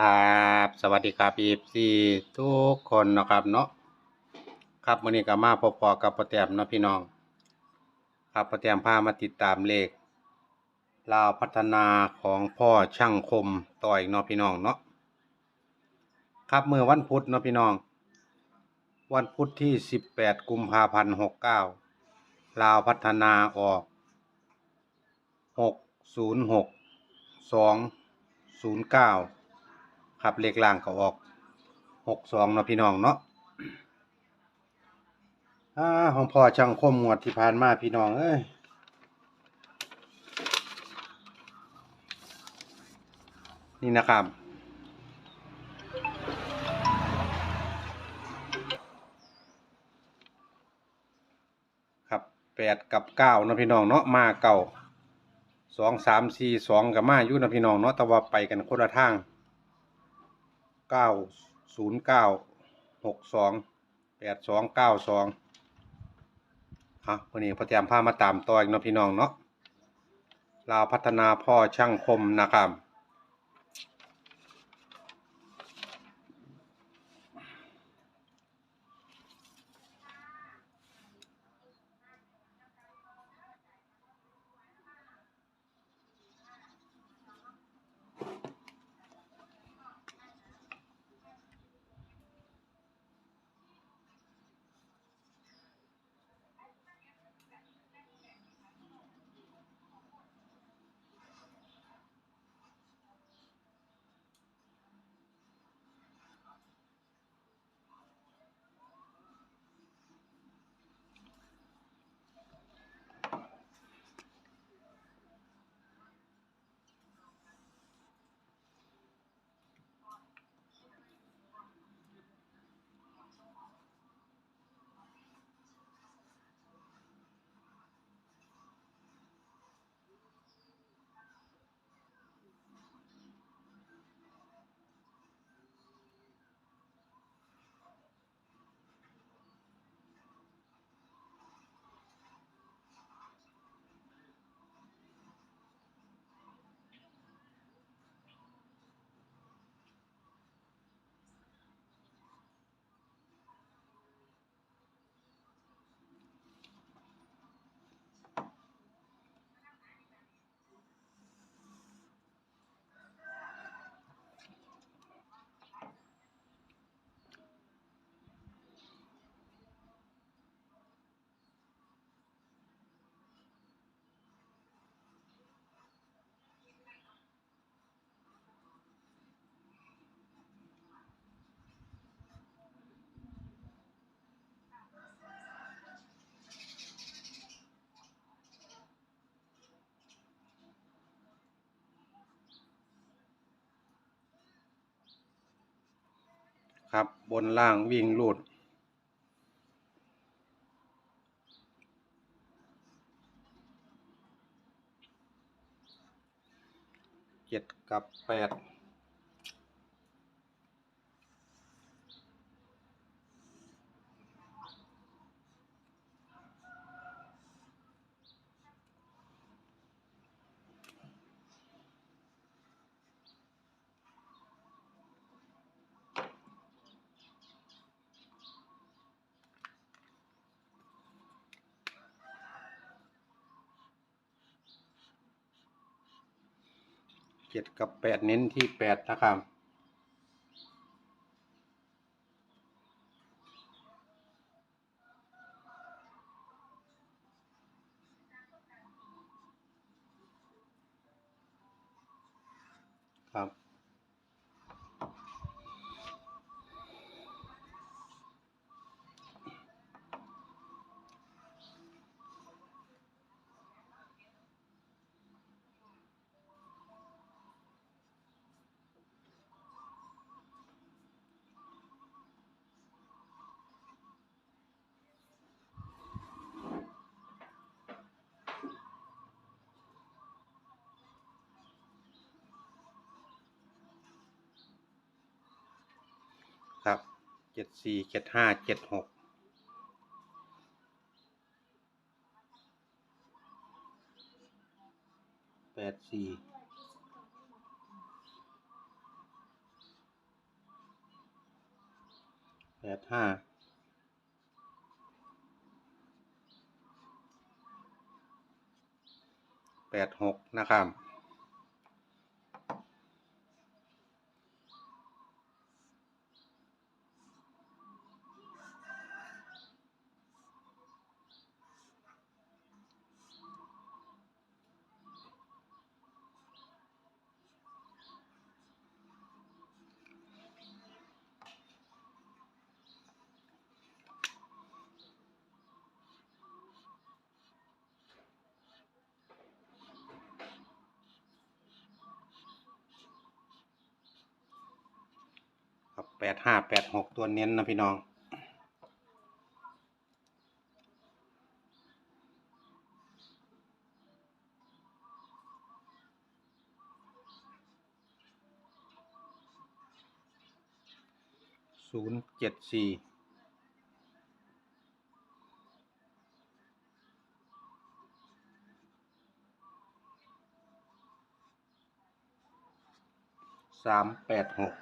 ครับสวัสดีครับอีซีทุกคนนะครับเนาะครับวันนี้ก็มาพบๆกับประแตมเนาะพี่น้อง ครับประแตมพามาติดตามเลขลาวพัฒนาของพ่อช่างคมต่ออีกเนาะพี่น้องเนาะครับเมื่อวันพุธเนาะพี่น้อง วันพุธที่ 18 กุมภาพันธ์69ลาวพัฒนาออก 606 209 ครับเลขล่างก็ออก62เนาะพี่น้องเนาะอ่าของพ่อช่างคมงวดที่ผ่านมาพี่น้องเอ้ยนี่นะครับครับแปดกับเก้านะพี่น้องเนาะมาเก้าสองสามสี่สองกับมาอยู่นะพี่น้องเนาะแต่ว่าไปกันคนละทาง เก้าศูนย์เก้าหกสองแปดสองเก้าสองฮะวันนี้พอเตรียมพามาตามต่ออีกเนาะพี่น้องเนาะลาวพัฒนาพ่อช่างคมนะครับ ครับ บนล่างวิ่งหลุด เจ็ดกับแปด เจ็ดกับแปดเน้นที่แปดนะครับครับ เจ็ดสี่เจ็ดห้าเจ็ดหกแปดสี่แปดห้าแปดหกนะครับ ปดห้าแปดหกตัวเน้นนะพี่น้องศูนย์เจ็ดสี่สามแปดหก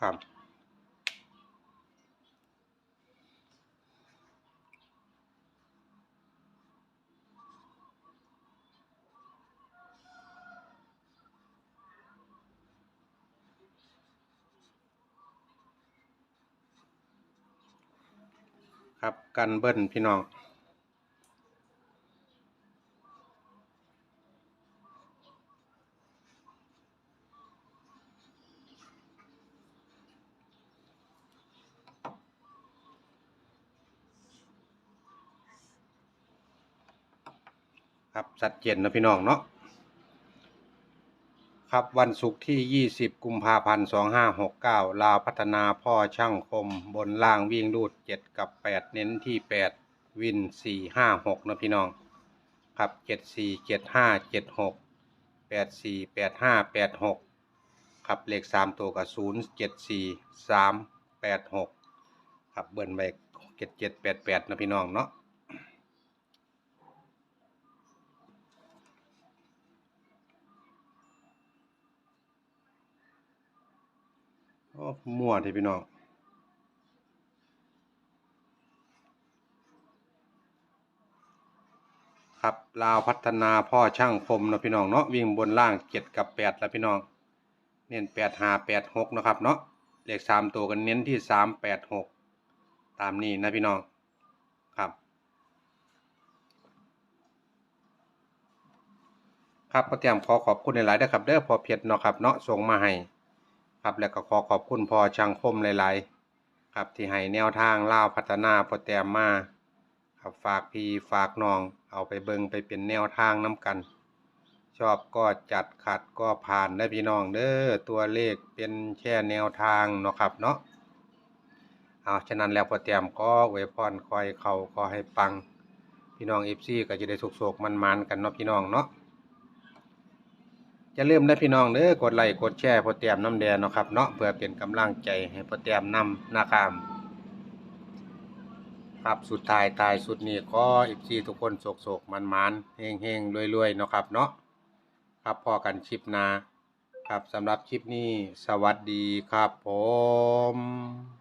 ครับ ครับกันเบิ้ลพี่น้อง ครับชัดเจนนะพี่น้องเนาะครับวันศุกร์ที่ 20 กุมภาพันธ์ 2569 ลาวพัฒนาพ่อช่างคมบนล่างวิ่งรูด 7 กับ 8 เน้นที่ 8 วิน 4 5 6 นะพี่น้อง ครับ 7 4 7 5 7 6 8 4 8 5 8 6 ครับเลข 3 ตัวกับ 0 7 4 3 8 6 ครับเบิ้ลไป7 7 8 8 นะพี่น้องเนาะ มั่วที่พี่น้องครับลาวพัฒนาพ่อช่างคมนะพี่น้องเนาะวิ่งบนล่างเจ็ดกับแปดแล้วพี่น้อง เน้นแปดห้าแปดหกนะครับเนาะเลขสามตัวกันเน้นที่สามแปดหกตามนี้นะพี่น้องครับ ครับก็เตรียมขอขอบคุณหลายๆนะครับเด้อพอเพียรเนาะครับเนาะส่งมาให้ ครับแล้วก็ขอขอบคุณพ่อช่างคมหลาย ๆ ครับที่ให้แนวทางล่าพัฒนาโปรแตมมาครับฝากพี่ฝากน้องเอาไปเบิงไปเป็นแนวทางน้ำกัน ชอบก็จัดขัดก็ผ่านได้พี่น้องเด้อตัวเลขเป็นแค่แนวทางเนาะครับเนาะเอาฉะนั้นแล้วโปรแตมก็อวพรคอยเขาขอให้ปัง พี่น้องเอฟซีก็จะได้สุกๆมันๆกันเนาะพี่น้องเนาะ จะเริ่มได้พี่น้องเด้อกดไลค์กดแชร์โปรแกรมน้ำแดงเนาะครับเนาะเพื่อเป็นกำลังใจให้โปรแกรมนำนะครับครับสุดท้ายตายสุดนี้ก็อีกทีทุกคนโศกโศกมันมันเฮงเฮงรวยรวยเนาะครับเนาะครับพอกันคลิปนา ครับสำหรับคลิปนี้สวัสดีครับผม